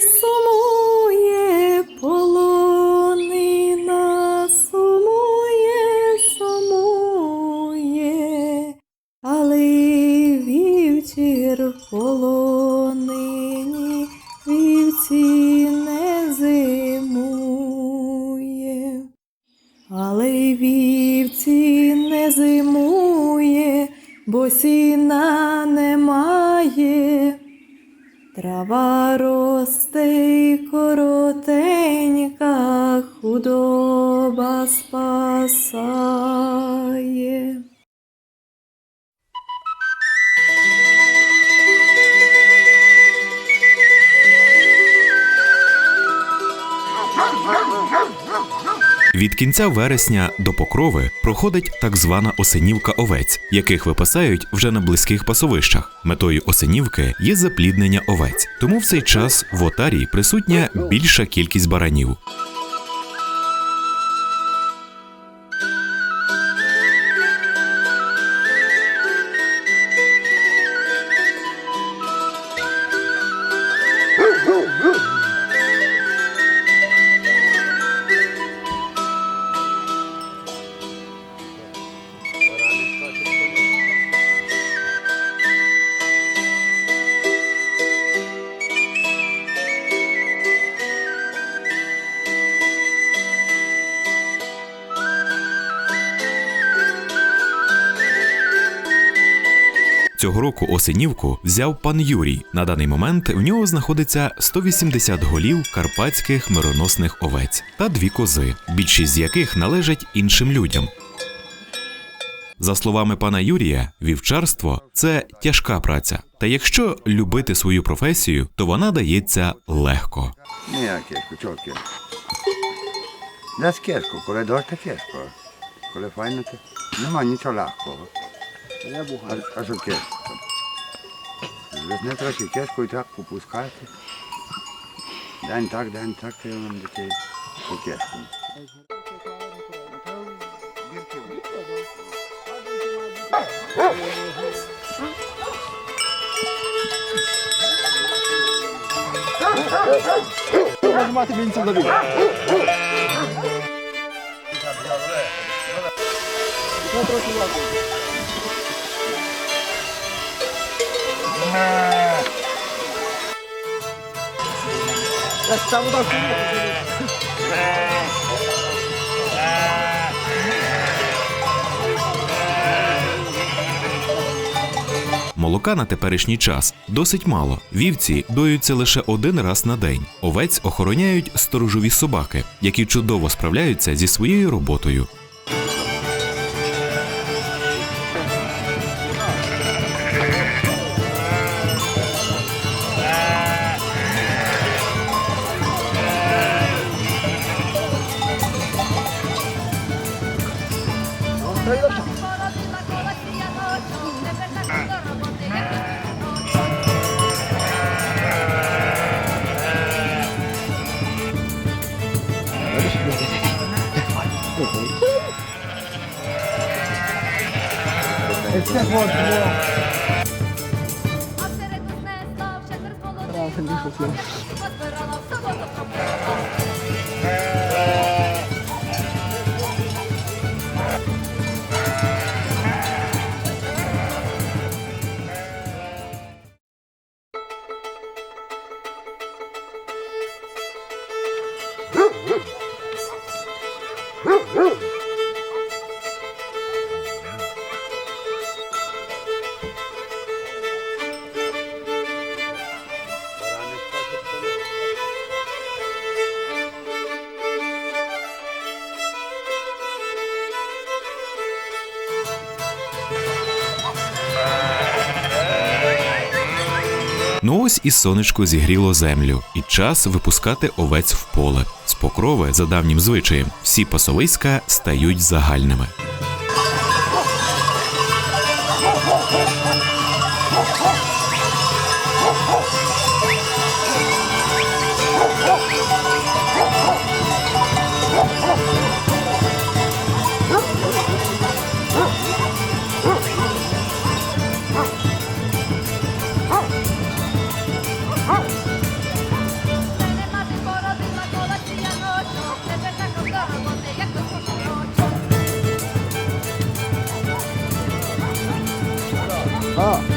Сумує полонина, сумує, сумує, але вівчір в полонині, вівці не зимує. Але вівці не зимує, бо сіна немає. Трава росте й коротенька, худоба спасає. Від кінця вересня до покрови проходить так звана осенівка овець, яких випасають вже на близьких пасовищах. Метою осенівки є запліднення овець, тому в цей час в отарі присутня більша кількість баранів. Цього року осенівку взяв пан Юрій. На даний момент в нього знаходиться 180 голів карпатських мироносних овець та дві кози, більшість з яких належать іншим людям. За словами пана Юрія, вівчарство це тяжка праця. Та якщо любити свою професію, то вона дається легко. Ні, кешко, чого кешко? Десь кешко, коли дощ, то кешко. Коли файно, то нема нічого легкого. А, а що кешко? Не трохи кешко і так попускати. День так, день так, я вам дітей по кешку. Молока на теперішній час досить мало. Вівці доються лише один раз на день. Овець охороняють сторожові собаки, які чудово справляються зі своєю роботою. А в середу знесла, Ну ось і сонечко зігріло землю, і час випускати овець в поле. З покрови, за давнім звичаєм, всі пасовиська стають загальними. Huh? 啊。